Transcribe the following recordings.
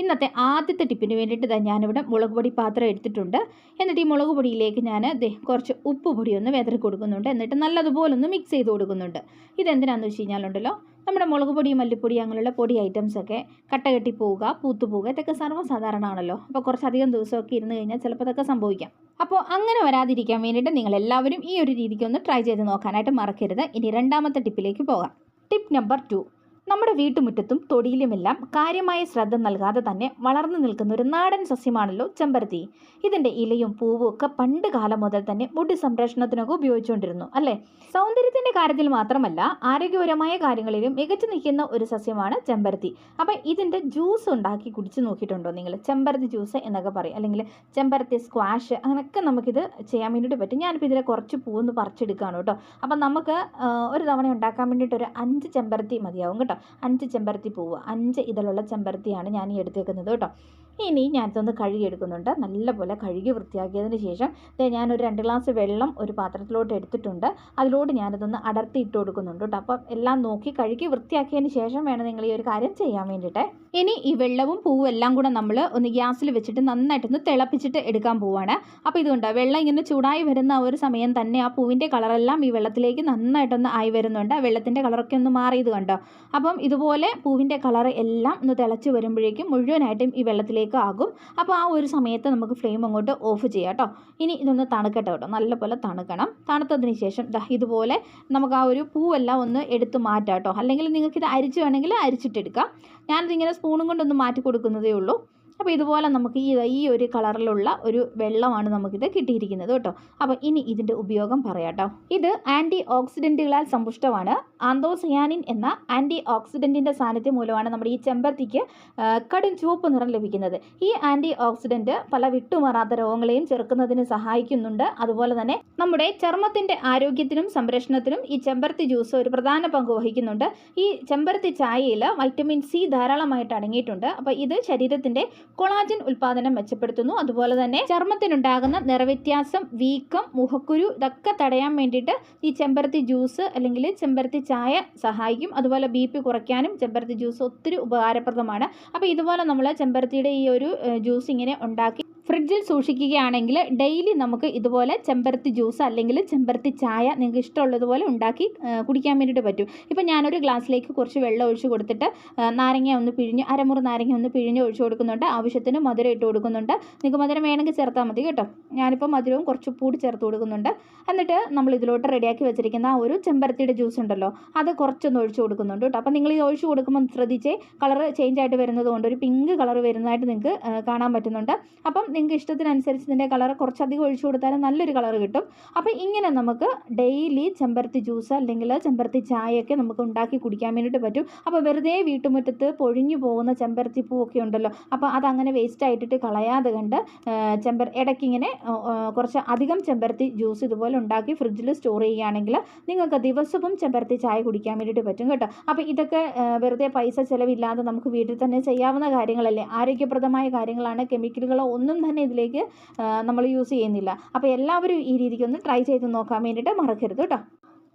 ഇന്നത്തെ ആദ്യത്തെ ടിപ്പിന് വേണ്ടിയിട്ട് തന്നെ ഞാനിവിടെ മുളക് പൊടി പാത്രം എടുത്തിട്ടുണ്ട്. എന്നിട്ട് ഈ മുളക് പൊടിയിലേക്ക് ഞാൻ കുറച്ച് ഉപ്പ് പൊടി ഒന്ന് വെതറി കൊടുക്കുന്നുണ്ട്. എന്നിട്ട് നല്ലതുപോലെ ഒന്ന് മിക്സ് ചെയ്ത് കൊടുക്കുന്നുണ്ട്. ഇതെന്തിനാണെന്ന് വെച്ച് കഴിഞ്ഞാലുണ്ടല്ലോ നമ്മുടെ മുളക് പൊടി മല്ലിപ്പൊടി അങ്ങനെയുള്ള പൊടി ഐറ്റംസ് ഒക്കെ കട്ട കെട്ടി പോവുക പൂത്തു പോവുക ഇതൊക്കെ സർവസാധാരണമാണല്ലോ. അപ്പോൾ കുറച്ചധികം ദിവസമൊക്കെ ഇരുന്ന് കഴിഞ്ഞാൽ ചിലപ്പോൾ ഇതൊക്കെ സംഭവിക്കാം. അപ്പോൾ അങ്ങനെ വരാതിരിക്കാൻ വേണ്ടിയിട്ട് നിങ്ങൾ എല്ലാവരും ഈ ഒരു രീതിക്ക് ഒന്ന് ട്രൈ ചെയ്ത് നോക്കാനായിട്ട് മറക്കരുത്. ഇനി രണ്ടാമത്തെ ടിപ്പിലേക്ക് പോകാം. ടിപ്പ് നമ്പർ ടു നമ്മുടെ വീട്ടുമുറ്റത്തും തൊടിയിലുമെല്ലാം കാര്യമായ ശ്രദ്ധ നൽകാതെ തന്നെ വളർന്നു നിൽക്കുന്ന ഒരു നാടൻ സസ്യമാണല്ലോ ചെമ്പരത്തി. ഇതിന്റെ ഇലയും പൂവും ഒക്കെ പണ്ട് കാലം മുതൽ തന്നെ മുടി സംരക്ഷണത്തിനൊക്കെ ഉപയോഗിച്ചുകൊണ്ടിരുന്നു അല്ലേ? സൗന്ദര്യത്തിന്റെ കാര്യത്തിൽ മാത്രമല്ല ആരോഗ്യപരമായ കാര്യങ്ങളിലും മികച്ചു നിൽക്കുന്ന ഒരു സസ്യമാണ് ചെമ്പരത്തി. അപ്പം ഇതിന്റെ ജ്യൂസ് ഉണ്ടാക്കി കുടിച്ച് നോക്കിയിട്ടുണ്ടോ നിങ്ങൾ? ചെമ്പരത്തി ജ്യൂസ് എന്നൊക്കെ പറയും. അല്ലെങ്കിൽ ചെമ്പരത്തി സ്ക്വാഷ് അങ്ങനെയൊക്കെ നമുക്കിത് ചെയ്യാൻ വേണ്ടിയിട്ട് പറ്റും. ഞാനിപ്പോൾ ഇതിലെ കുറച്ച് പൂവൊന്ന് പറിച്ചെടുക്കുകയാണ് കേട്ടോ. അപ്പം നമുക്ക് ഒരു തവണ ഉണ്ടാക്കാൻ വേണ്ടിയിട്ട് ഒരു അഞ്ച് ചെമ്പരത്തി മതിയാവും കേട്ടോ. അഞ്ച് ചെമ്പരത്തി പൂവ് അഞ്ച് ഇതളുള്ള ചെമ്പരത്തിയാണ് ഞാൻ ഈ എടുത്തേക്കുന്നത് കേട്ടോ. ഇനി ഞാനിതൊന്ന് കഴുകിയെടുക്കുന്നുണ്ട്. നല്ലപോലെ കഴുകി വൃത്തിയാക്കിയതിന് ശേഷം ഞാനൊരു രണ്ട് ഗ്ലാസ് വെള്ളം ഒരു പാത്രത്തിലോട്ട് എടുത്തിട്ടുണ്ട്. അതിലോട്ട് ഞാനിതൊന്ന് അടർത്തി ഇട്ട് കൊടുക്കുന്നുണ്ട് കേട്ടോ. അപ്പം എല്ലാം നോക്കി കഴുകി വൃത്തിയാക്കിയതിന് ശേഷം വേണം നിങ്ങൾ ഈ ഒരു കാര്യം ചെയ്യാൻ വേണ്ടിയിട്ട്. ഇനി ഈ വെള്ളവും പൂവും എല്ലാം കൂടെ നമ്മൾ ഒന്ന് ഗ്യാസിൽ വെച്ചിട്ട് നന്നായിട്ടൊന്ന് തിളപ്പിച്ചിട്ട് എടുക്കാൻ പോവാണ്. അപ്പോൾ ഇതുകൊണ്ട് വെള്ളം ഇങ്ങനെ ചൂടായി വരുന്ന ആ ഒരു സമയം തന്നെ ആ പൂവിന്റെ കളറെല്ലാം ഈ വെള്ളത്തിലേക്ക് നന്നായിട്ടൊന്ന് ആയി വരുന്നുണ്ട്. ആ വെള്ളത്തിന്റെ കളറൊക്കെ ഒന്ന് മാറിയത് കണ്ടോ? അപ്പം ഇതുപോലെ പൂവിന്റെ കളർ എല്ലാം ഒന്ന് തിളച്ച് വരുമ്പോഴേക്കും മുഴുവനായിട്ടും ഈ വെള്ളത്തിലേക്ക് ആകും. അപ്പോൾ ആ ഒരു സമയത്ത് നമുക്ക് ഫ്ലെയിം അങ്ങോട്ട് ഓഫ് ചെയ്യാം കേട്ടോ ഇനി ഇതൊന്ന് തണുക്കട്ടെ കേട്ടോ നല്ലപോലെ തണുക്കണം. തണുത്തതിന് ശേഷം ഇതുപോലെ നമുക്ക് ആ ഒരു പൂവെല്ലാം ഒന്ന് എടുത്ത് മാറ്റാം കേട്ടോ അല്ലെങ്കിൽ നിങ്ങൾക്കിത് അരിച്ച് വേണമെങ്കിൽ അരിച്ചിട്ടെടുക്കാം ഞാനിതിങ്ങനെ സ്പൂണും കൊണ്ടൊന്ന് മാറ്റി കൊടുക്കുന്നതേ ഉള്ളൂ. അപ്പോൾ ഇതുപോലെ നമുക്ക് ഈ ഈ ഒരു കളറിലുള്ള ഒരു വെള്ളമാണ് നമുക്കിത് കിട്ടിയിരിക്കുന്നത് കേട്ടോ. അപ്പോൾ ഇനി ഇതിന്റെ ഉപയോഗം പറയാം കേട്ടോ ഇത് ആന്റി ഓക്സിഡന്റുകളാൽ സമ്പുഷ്ടമാണ്. ആന്തോസയാനിൻ എന്ന ആന്റി ഓക്സിഡന്റിന്റെ സാന്നിധ്യം മൂലമാണ് നമ്മുടെ ഈ ചെമ്പരത്തിക്ക് കടും ചുവപ്പ് നിറം ലഭിക്കുന്നത്. ഈ ആന്റി ഓക്സിഡന്റ് പല വിട്ടുമാറാത്ത രോഗങ്ങളെയും ചെറുക്കുന്നതിന് സഹായിക്കുന്നുണ്ട്. അതുപോലെ തന്നെ നമ്മുടെ ചർമ്മത്തിന്റെ ആരോഗ്യത്തിനും സംരക്ഷണത്തിനും ഈ ചെമ്പരത്തി ജ്യൂസ് ഒരു പ്രധാന പങ്ക് വഹിക്കുന്നുണ്ട്. ഈ ചെമ്പരത്തി ചായയിൽ വൈറ്റമിൻ സി ധാരാളമായിട്ട് അടങ്ങിയിട്ടുണ്ട്. അപ്പോൾ ഇത് ശരീരത്തിന്റെ കൊളാജൻ ഉൽപ്പാദനം മെച്ചപ്പെടുത്തുന്നു. അതുപോലെ തന്നെ ചർമ്മത്തിനുണ്ടാകുന്ന നിറവ്യത്യാസം വീക്കം മുഖക്കുരു ഇതൊക്കെ തടയാൻ വേണ്ടിയിട്ട് ഈ ചെമ്പരത്തി ജ്യൂസ് അല്ലെങ്കിൽ ചെമ്പരത്തി ചായ സഹായിക്കും. അതുപോലെ ബി കുറയ്ക്കാനും ചെമ്പരത്തി ജ്യൂസ് ഒത്തിരി ഉപകാരപ്രദമാണ്. അപ്പോൾ ഇതുപോലെ നമ്മൾ ചെമ്പരത്തിയുടെ ഈ ഒരു ജ്യൂസ് ഇങ്ങനെ ഉണ്ടാക്കി ഫ്രിഡ്ജിൽ സൂക്ഷിക്കുകയാണെങ്കിൽ ഡെയിലി നമുക്ക് ഇതുപോലെ ചെമ്പരത്തി ജ്യൂസ് അല്ലെങ്കിൽ ചെമ്പരത്തി ചായ നിങ്ങൾക്ക് ഇഷ്ടമുള്ളതുപോലെ ഉണ്ടാക്കി കുടിക്കാൻ വേണ്ടിയിട്ട് പറ്റും. ഇപ്പം ഞാനൊരു ഗ്ലാസ്സിലേക്ക് കുറച്ച് വെള്ളം ഒഴിച്ച് കൊടുത്തിട്ട് നാരങ്ങ ഒന്ന് പിഴിഞ്ഞ് അരമുറി നാരങ്ങ ഒന്ന് പിഴിഞ്ഞ് ഒഴിച്ച് കൊടുക്കുന്നുണ്ട്. ആവശ്യത്തിന് മധുരം ഇട്ട് കൊടുക്കുന്നുണ്ട്. നിങ്ങൾക്ക് മധുരം വേണമെങ്കിൽ ചേർത്താൽ മതി കേട്ടോ. ഞാനിപ്പോൾ മധുരവും കുറച്ച് പൂടി ചേർത്ത് കൊടുക്കുന്നുണ്ട്. എന്നിട്ട് നമ്മൾ ഇതിലോട്ട് റെഡിയാക്കി വെച്ചിരിക്കുന്ന ആ ഒരു ചെമ്പരത്തിയുടെ ജ്യൂസ് ഉണ്ടല്ലോ അത് കുറച്ചൊന്ന് ഒഴിച്ച് കൊടുക്കുന്നുണ്ട് കേട്ടോ. അപ്പം നിങ്ങൾ ഈ ഒഴിച്ച് കൊടുക്കുമ്പോൾ ശ്രദ്ധിച്ചേ കളർ ചേഞ്ച് ആയിട്ട് വരുന്നത് ഒരു പിങ്ക് കളർ വരുന്നതായിട്ട് നിങ്ങൾക്ക് കാണാൻ പറ്റുന്നുണ്ട്. അപ്പം നിങ്ങൾക്ക് ഇഷ്ടത്തിനനുസരിച്ച് ഇതിന്റെ കളർ കുറച്ചധികം ഒഴിച്ചു കൊടുത്താലും നല്ലൊരു കളർ കിട്ടും. അപ്പോൾ ഇങ്ങനെ നമുക്ക് ഡെയിലി ചെമ്പരത്തി ജ്യൂസ് അല്ലെങ്കിൽ ചെമ്പരത്തി ചായയൊക്കെ നമുക്ക് ഉണ്ടാക്കി കുടിക്കാൻ വേണ്ടിയിട്ട് പറ്റും. അപ്പോൾ വെറുതെ വീട്ടുമുറ്റത്ത് പൊഴിഞ്ഞു പോകുന്ന ചെമ്പരത്തി പൂവൊക്കെ ഉണ്ടല്ലോ. അപ്പോൾ അതങ്ങനെ വേസ്റ്റ് ആയിട്ടിട്ട് കളയാതെ കണ്ട് ചെമ്പർ ഇടയ്ക്കിങ്ങനെ കുറച്ച് അധികം ചെമ്പരത്തി ജ്യൂസ് ഇതുപോലെ ഉണ്ടാക്കി ഫ്രിഡ്ജിൽ സ്റ്റോർ ചെയ്യുകയാണെങ്കിൽ നിങ്ങൾക്ക് ദിവസവും ചെമ്പരത്തി ചായ കുടിക്കാൻ വേണ്ടിയിട്ട് പറ്റും കേട്ടോ. അപ്പോൾ ഇതൊക്കെ വെറുതെ പൈസ ചിലവില്ലാതെ നമുക്ക് വീട്ടിൽ തന്നെ ചെയ്യാവുന്ന കാര്യങ്ങളല്ലേ? ആരോഗ്യപ്രദമായ കാര്യങ്ങളാണ്. കെമിക്കലുകളോ ഒന്നും തന്നെ ഇതിലേക്ക് നമ്മൾ യൂസ് ചെയ്യുന്നില്ല. അപ്പോൾ എല്ലാവരും ഈ രീതിക്ക് ഒന്ന് ട്രൈ ചെയ്ത് നോക്കാൻ വേണ്ടിയിട്ട് മറക്കരുത് കേട്ടോ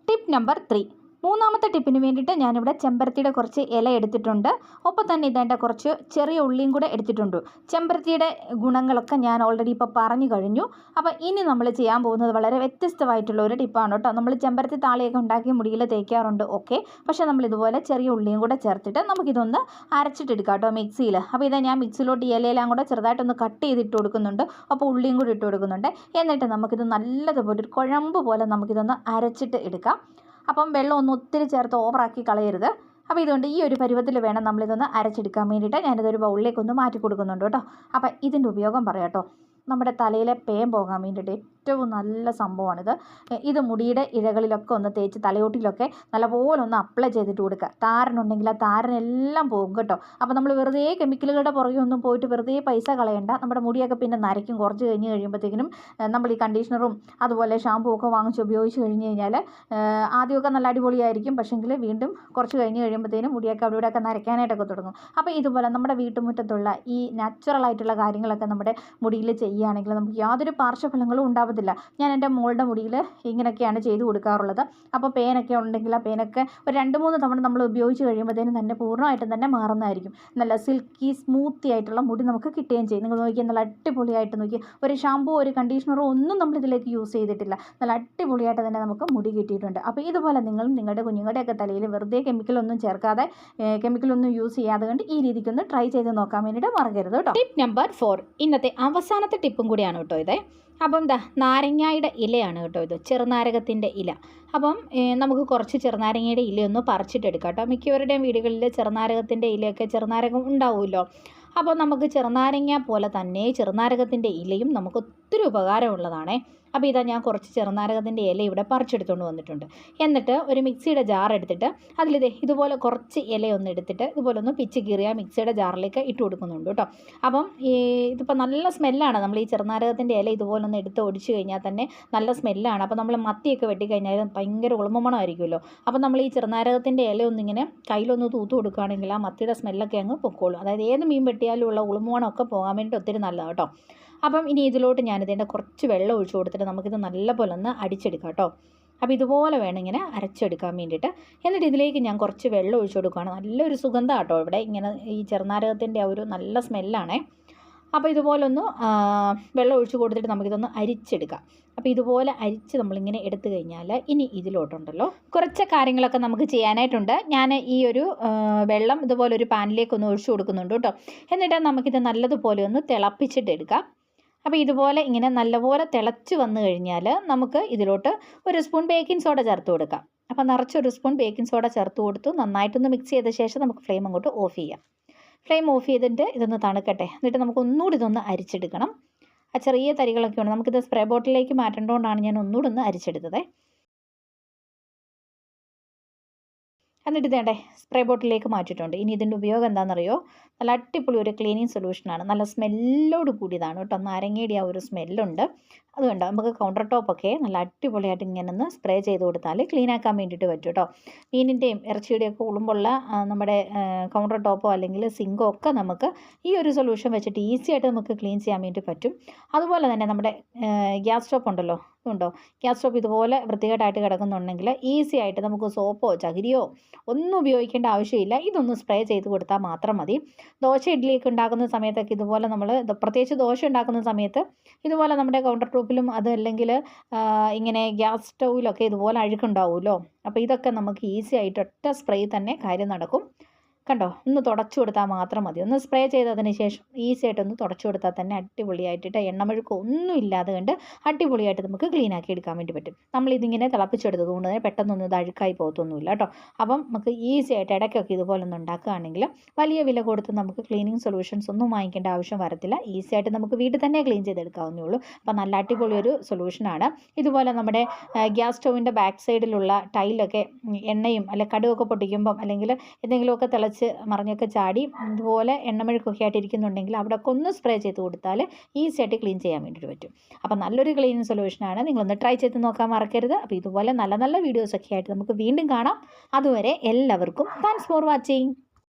ടിപ്പ് നമ്പർ ത്രീ മൂന്നാമത്തെ ടിപ്പിന് വേണ്ടിയിട്ട് ഞാനിവിടെ ചെമ്പരത്തിയുടെ കുറച്ച് ഇല എടുത്തിട്ടുണ്ട്. ഒപ്പം തന്നെ ഇതേണ്ട കുറച്ച് ചെറിയ ഉള്ളിയും കൂടെ എടുത്തിട്ടുണ്ട്. ചെമ്പരത്തിയുടെ ഗുണങ്ങളൊക്കെ ഞാൻ ഓൾറെഡി ഇപ്പോൾ പറഞ്ഞു കഴിഞ്ഞു. അപ്പോൾ ഇനി നമ്മൾ ചെയ്യാൻ പോകുന്നത് വളരെ വ്യത്യസ്തമായിട്ടുള്ള ഒരു ടിപ്പാണ് കേട്ടോ. നമ്മൾ ചെമ്പരത്തി താളിയൊക്കെ ഉണ്ടാക്കി മുടിയിൽ തേക്കാറുണ്ട് ഓക്കെ പക്ഷേ നമ്മൾ ഇതുപോലെ ചെറിയ ഉള്ളിയും കൂടെ ചേർത്തിട്ട് നമുക്കിതൊന്ന് അരച്ചിട്ടെടുക്കാം കേട്ടോ മിക്സിയിൽ. അപ്പോൾ ഇതാ ഞാൻ മിക്സിയിലോട്ട് ഇലയെല്ലാം കൂടെ ചെറുതായിട്ടൊന്ന് കട്ട് ചെയ്തിട്ട് കൊടുക്കുന്നുണ്ട്. അപ്പോൾ ഉള്ളിയും കൂടി ഇട്ട് കൊടുക്കുന്നുണ്ട്. എന്നിട്ട് നമുക്കിത് നല്ലതുപോലെ ഒരു കുഴമ്പ് പോലെ നമുക്കിതൊന്ന് അരച്ചിട്ട് എടുക്കാം. അപ്പം വെള്ളം ഒന്നും ഒത്തിരി ചേർത്ത് ഓവറാക്കി കളയരുത്. അപ്പോൾ ഇതുകൊണ്ട് ഈ ഒരു പരുവത്തിൽ വേണം നമ്മളിതൊന്ന് അരച്ചെടുക്കാൻ വേണ്ടിയിട്ട് ഞാനിതൊരു ബൗളിലേക്കൊന്ന് മാറ്റി കൊടുക്കുന്നുണ്ട് കേട്ടോ. അപ്പോൾ ഇതിന്റെ ഉപയോഗം പറയാം കേട്ടോ. നമ്മുടെ തലയിലെ പേൻ പോകാൻ വേണ്ടിയിട്ട് ഏറ്റവും നല്ല സംഭവമാണിത്. ഇത് മുടിയുടെ ഇഴകളിലൊക്കെ ഒന്ന് തേച്ച് തലയോട്ടിലൊക്കെ നല്ലപോലെ ഒന്ന് അപ്ലൈ ചെയ്തിട്ട് കൊടുക്കുക. താരനുണ്ടെങ്കിൽ ആ താരനെല്ലാം പോകും കേട്ടോ. അപ്പോൾ നമ്മൾ വെറുതെ കെമിക്കലുകളുടെ പുറകെ ഒന്നും പോയിട്ട് വെറുതെ പൈസ കളയണ്ട. നമ്മുടെ മുടിയൊക്കെ പിന്നെ നരയ്ക്കും. കുറച്ച് കഴിഞ്ഞ് കഴിയുമ്പോഴത്തേക്കിനും നമ്മൾ ഈ കണ്ടീഷണറും അതുപോലെ ഷാമ്പൂ ഒക്കെ വാങ്ങിച്ച് ഉപയോഗിച്ച് കഴിഞ്ഞ് കഴിഞ്ഞാൽ ആദ്യമൊക്കെ നല്ല അടിപൊളിയായിരിക്കും. പക്ഷേങ്കിൽ വീണ്ടും കുറച്ച് കഴിഞ്ഞ് കഴിയുമ്പോഴത്തേനും മുടിയൊക്കെ അവിടെ ഇവിടെയൊക്കെ നരയ്ക്കാനായിട്ടൊക്കെ തുടങ്ങും. അപ്പോൾ ഇതുപോലെ നമ്മുടെ വീട്ടുമുറ്റത്തുള്ള ഈ നാച്ചുറൽ ആയിട്ടുള്ള കാര്യങ്ങളൊക്കെ നമ്മുടെ മുടിയിൽ ചെയ്യുകയാണെങ്കിൽ നമുക്ക് യാതൊരു പാർശ്വഫലങ്ങളും ഉണ്ടാവത്തില്ല. ഞാൻ എന്റെ മോളുടെ മുടിയിൽ ഇങ്ങനെയൊക്കെയാണ് ചെയ്ത് കൊടുക്കാറുള്ളത്. അപ്പോൾ പേനൊക്കെ ഉണ്ടെങ്കിൽ ആ പേനൊക്കെ ഒരു രണ്ട് മൂന്ന് തവണ നമ്മൾ ഉപയോഗിച്ച് കഴിയുമ്പോഴത്തേനും തന്നെ പൂർണമായിട്ടും തന്നെ മാറുന്നതായിരിക്കും. നല്ല സിൽക്കി സ്മൂത്തി ആയിട്ടുള്ള മുടി നമുക്ക് കിട്ടുകയും ചെയ്യും. നിങ്ങൾ നോക്കിയാൽ നല്ല അടിപൊളിയായിട്ട് നോക്കി ഒരു ഷാമ്പൂ ഒരു കണ്ടീഷണറോ ഒന്നും നമ്മൾ ഇതിലേക്ക് യൂസ് ചെയ്തിട്ടില്ല. നല്ല അടിപൊളിയായിട്ട് തന്നെ നമുക്ക് മുടി കിട്ടിയിട്ടുണ്ട്. അപ്പോൾ ഇതുപോലെ നിങ്ങൾ നിങ്ങളുടെ കുഞ്ഞുങ്ങളുടെയൊക്കെ തലയിൽ വെറുതെ കെമിക്കലൊന്നും ചേർക്കാതെ കെമിക്കലൊന്നും യൂസ് ചെയ്യാതെ കൊണ്ട് ഈ രീതിക്കൊന്ന് ട്രൈ ചെയ്ത് നോക്കാൻ വേണ്ടിയിട്ട് മറക്കരുത് കേട്ടോ. ടിപ്പ് നമ്പർ ഫോർ ഇന്നത്തെ അവസാനത്തെ ടിപ്പും കൂടിയാണ് കേട്ടോ ഇത്. അപ്പം എന്താ നാരങ്ങയുടെ ഇലയാണ് കേട്ടോ ഇത് ചെറുനാരകത്തിന്റെ ഇല. അപ്പം നമുക്ക് കുറച്ച് ചെറുനാരങ്ങയുടെ ഇലയൊന്ന് പറിച്ചിട്ടെടുക്കാം കേട്ടോ. മിക്കവരുടെയും വീടുകളിൽ ചെറുനാരകത്തിന്റെ ഇലയൊക്കെ ചെറുനാരകം ഉണ്ടാവുമല്ലോ. അപ്പോൾ നമുക്ക് ചെറുനാരങ്ങ പോലെ തന്നെ ചെറുനാരകത്തിന്റെ ഇലയും നമുക്ക് ഒത്തിരി ഉപകാരമുള്ളതാണേ. അപ്പോൾ ഇതാ ഞാൻ കുറച്ച് ചെറുനാരകത്തിന്റെ ഇല ഇവിടെ പറിച്ചെടുത്തുകൊണ്ട് വന്നിട്ടുണ്ട്. എന്നിട്ട് ഒരു മിക്സിയുടെ ജാർ എടുത്തിട്ട് അതിലിത് ഇതുപോലെ കുറച്ച് ഇലയൊന്ന് എടുത്തിട്ട് ഇതുപോലെ ഒന്ന് പിച്ച് കീറിയ മിക്സിയുടെ ജാറിലേക്ക് ഇട്ട് കൊടുക്കുന്നുണ്ട് കേട്ടോ. അപ്പം ഈ ഇതിപ്പോൾ നല്ല സ്മെല്ലാണ്. നമ്മൾ ഈ ചെറുനാരകത്തിന്റെ ഇല ഇതുപോലെ ഒന്ന് എടുത്ത് ഒടിച്ചു കഴിഞ്ഞാൽ തന്നെ നല്ല സ്മെല്ലാണ്. അപ്പോൾ നമ്മൾ മത്തിയൊക്കെ വെട്ടിക്കഴിഞ്ഞാൽ ഭയങ്കര ഉളുമണമായിരിക്കുമല്ലോ അപ്പോൾ നമ്മൾ ഈ ചെറുനാരകത്തിന്റെ ഇല ഒന്നിങ്ങനെ കയ്യിലൊന്ന് തൂത്ത് കൊടുക്കുകയാണെങ്കിൽ ആ മത്തിയുടെ സ്മെല്ലൊക്കെ അങ്ങ് പൊക്കോളും. അതായത് ഏത് മീൻ വെട്ടിയാലും ഉള്ള ഉളുമണമൊക്കെ പോകാൻ വേണ്ടി ഒത്തിരി നല്ലതാണ് കേട്ടോ. അപ്പം ഇനി ഇതിലോട്ട് ഞാനിതിന്റെ കുറച്ച് വെള്ളം ഒഴിച്ചു കൊടുത്തിട്ട് നമുക്കിത് നല്ലപോലെ ഒന്ന് അടിച്ചെടുക്കാം കേട്ടോ. അപ്പോൾ ഇതുപോലെ വേണം ഇങ്ങനെ അരച്ചെടുക്കാൻ വേണ്ടിയിട്ട്. എന്നിട്ട് ഇതിലേക്ക് ഞാൻ കുറച്ച് വെള്ളം ഒഴിച്ചു കൊടുക്കുകയാണ്. നല്ലൊരു സുഗന്ധം കേട്ടോ ഇവിടെ. ഇങ്ങനെ ഈ ചെറുനാരകത്തിന്റെ ആ ഒരു നല്ല സ്മെല്ലാണേ. അപ്പോൾ ഇതുപോലെ ഒന്ന് വെള്ളം ഒഴിച്ച് കൊടുത്തിട്ട് നമുക്കിതൊന്ന് അരിച്ചെടുക്കാം. അപ്പോൾ ഇതുപോലെ അരിച്ച് നമ്മളിങ്ങനെ എടുത്തു കഴിഞ്ഞാൽ ഇനി ഇതിലോട്ടുണ്ടല്ലോ. കുറച്ച് കാര്യങ്ങളൊക്കെ നമുക്ക് ചെയ്യാനായിട്ടുണ്ട്. ഞാൻ ഈ ഒരു വെള്ളം ഇതുപോലെ ഒരു പാനിലേക്ക് ഒന്ന് ഒഴിച്ചു കൊടുക്കുന്നുണ്ട് കേട്ടോ. എന്നിട്ട് നമുക്കിത് നല്ലതുപോലെ ഒന്ന് തിളപ്പിച്ചിട്ട് എടുക്കാം. അപ്പോൾ ഇതുപോലെ ഇങ്ങനെ നല്ലപോലെ തിളച്ച് വന്നു കഴിഞ്ഞാൽ നമുക്ക് ഇതിലോട്ട് ഒരു സ്പൂൺ ബേക്കിംഗ് സോഡ ചേർത്ത് കൊടുക്കാം. അപ്പോൾ നിറച്ചൊരു സ്പൂൺ ബേക്കിംഗ് സോഡ ചേർത്ത് കൊടുത്തു നന്നായിട്ടൊന്ന് മിക്സ് ചെയ്ത ശേഷം നമുക്ക് ഫ്ലെയിം അങ്ങോട്ട് ഓഫ് ചെയ്യാം. ഫ്ലെയിം ഓഫ് ചെയ്തിട്ട് ഇതൊന്ന് തണുക്കട്ടെ. എന്നിട്ട് നമുക്ക് ഒന്നുകൂടി ഇതൊന്ന് അരിച്ചെടുക്കണം. ആ ചെറിയ തരികളൊക്കെ ഉണ്ട്. നമുക്കിത് സ്പ്രേ ബോട്ടിലേക്ക് മാറ്റേണ്ടതുകൊണ്ടാണ് ഞാൻ ഒന്നുകൂടി ഒന്ന് അരിച്ചെടുത്തത്. എന്നിട്ട് ഇതേണ്ടേ സ്പ്രേ ബോട്ടിലേക്ക് മാറ്റിയിട്ടുണ്ട്. ഇനി ഇതിന്റെ ഉപയോഗം എന്താണെന്നറിയോ? നല്ല അടിപൊളി ഒരു ക്ലീനിങ് സൊല്യൂഷനാണ് നല്ല സ്മെല്ലോട് കൂടിയതാണ് കേട്ടോ. നാരങ്ങയുടെ ആ ഒരു സ്മെല്ലുണ്ട് അതുകൊണ്ട് നമുക്ക് കൗണ്ടർ ടോപ്പൊക്കെ നല്ല അടിപൊളിയായിട്ട് ഇങ്ങനെ ഒന്ന് സ്പ്രേ ചെയ്ത് കൊടുത്താൽ ക്ലീൻ ആക്കാൻ വേണ്ടിയിട്ട് പറ്റും കേട്ടോ മീനിന്റെയും ഇറച്ചിയുടെയൊക്കെ ഉളുമ്പുള്ള നമ്മുടെ കൗണ്ടർ ടോപ്പോ അല്ലെങ്കിൽ സിങ്കോ ഒക്കെ നമുക്ക് ഈ ഒരു സൊല്യൂഷൻ വെച്ചിട്ട് ഈസി ആയിട്ട് നമുക്ക് ക്ലീൻ ചെയ്യാൻ വേണ്ടി പറ്റും. അതുപോലെ തന്നെ നമ്മുടെ ഗ്യാസ് സ്റ്റോപ്പ് ഉണ്ടല്ലോ? ഉണ്ടോ ഗ്യാസ് സ്റ്റോപ്പ് ഇതുപോലെ വൃത്തികേടായിട്ട് കിടക്കുന്നുണ്ടെങ്കിൽ ഈസി ആയിട്ട് നമുക്ക് സോപ്പോ ചകിരിയോ ഒന്നും ഉപയോഗിക്കേണ്ട ആവശ്യമില്ല. ഇതൊന്ന് സ്പ്രേ ചെയ്ത് കൊടുത്താൽ മാത്രം മതി. ദോശ ഇഡ്ഡലിയൊക്കെ ഉണ്ടാക്കുന്ന സമയത്തൊക്കെ ഇതുപോലെ നമ്മൾ പ്രത്യേകിച്ച് ദോശ ഉണ്ടാക്കുന്ന സമയത്ത് ഇതുപോലെ നമ്മുടെ കൗണ്ടർ ടോപ്പിലും അതല്ലെങ്കിൽ ഇങ്ങനെ ഗ്യാസ് സ്റ്റൗവിലൊക്കെ ഇതുപോലെ അഴുക്കുണ്ടാവുമല്ലോ. അപ്പോൾ ഇതൊക്കെ നമുക്ക് ഈസി ആയിട്ട് ഒറ്റ സ്പ്രേ തന്നെ കാര്യം നടക്കും. കണ്ടോ? ഒന്ന് തുടച്ചു കൊടുത്താൽ മാത്രം മതി. ഒന്ന് സ്പ്രേ ചെയ്തതിന് ശേഷം ഈസി ആയിട്ടൊന്ന് തുടച്ചു കൊടുത്താൽ തന്നെ അടിപൊളിയായിട്ടിട്ട് എണ്ണമെഴുക്ക് ഒന്നും ഇല്ലാതെ കണ്ട് അടിപൊളിയായിട്ട് നമുക്ക് ക്ലീൻ ആക്കി എടുക്കാൻ വേണ്ടി പറ്റും. നമ്മളിതിങ്ങനെ തിളപ്പിച്ചെടുത്തത് കൊണ്ട് തന്നെ പെട്ടെന്നൊന്നും ഇത് അഴുക്കായി പോകത്തൊന്നുമില്ല കേട്ടോ അപ്പം നമുക്ക് ഈസി ആയിട്ട് ഇടയ്ക്കൊക്കെ ഇതുപോലെ ഒന്ന് ഉണ്ടാക്കുകയാണെങ്കിൽ വലിയ വില കൊടുത്ത് നമുക്ക് ക്ലീനിങ് സൊല്യൂഷൻസ് ഒന്നും വാങ്ങിക്കേണ്ട ആവശ്യം വരത്തില്ല. ഈസി ആയിട്ട് നമുക്ക് വീട്ടിൽ തന്നെ ക്ലീൻ ചെയ്തെടുക്കാവുന്നേ ഉള്ളൂ. അപ്പം നല്ല അടിപൊളി ഒരു സൊല്യൂഷനാണ് ഇതുപോലെ നമ്മുടെ ഗ്യാസ് സ്റ്റൗവിന്റെ ബാക്ക് സൈഡിലുള്ള ടൈലൊക്കെ എണ്ണയും അല്ലെങ്കിൽ കടുവൊക്കെ പൊട്ടിക്കുമ്പം അല്ലെങ്കിൽ എന്തെങ്കിലുമൊക്കെ തിളച്ച് മറിഞ്ഞൊക്കെ ചാടി ഇതുപോലെ എണ്ണമെഴുക്കൊക്കെ ആയിട്ട് ഇരിക്കുന്നുണ്ടെങ്കിൽ അവിടെയൊക്കെ ഒന്ന് സ്പ്രേ ചെയ്ത് കൊടുത്താൽ ഈസി ആയിട്ട് ക്ലീൻ ചെയ്യാൻ വേണ്ടിയിട്ട് പറ്റും. അപ്പം നല്ലൊരു ക്ലീൻ സൊല്യൂഷനാണ് നിങ്ങളൊന്ന് ട്രൈ ചെയ്ത് നോക്കാൻ മറക്കരുത്. അപ്പോൾ ഇതുപോലെ നല്ല നല്ല വീഡിയോസൊക്കെ ആയിട്ട് നമുക്ക് വീണ്ടും കാണാം. അതുവരെ എല്ലാവർക്കും താങ്ക്സ് ഫോർ വാച്ചിങ്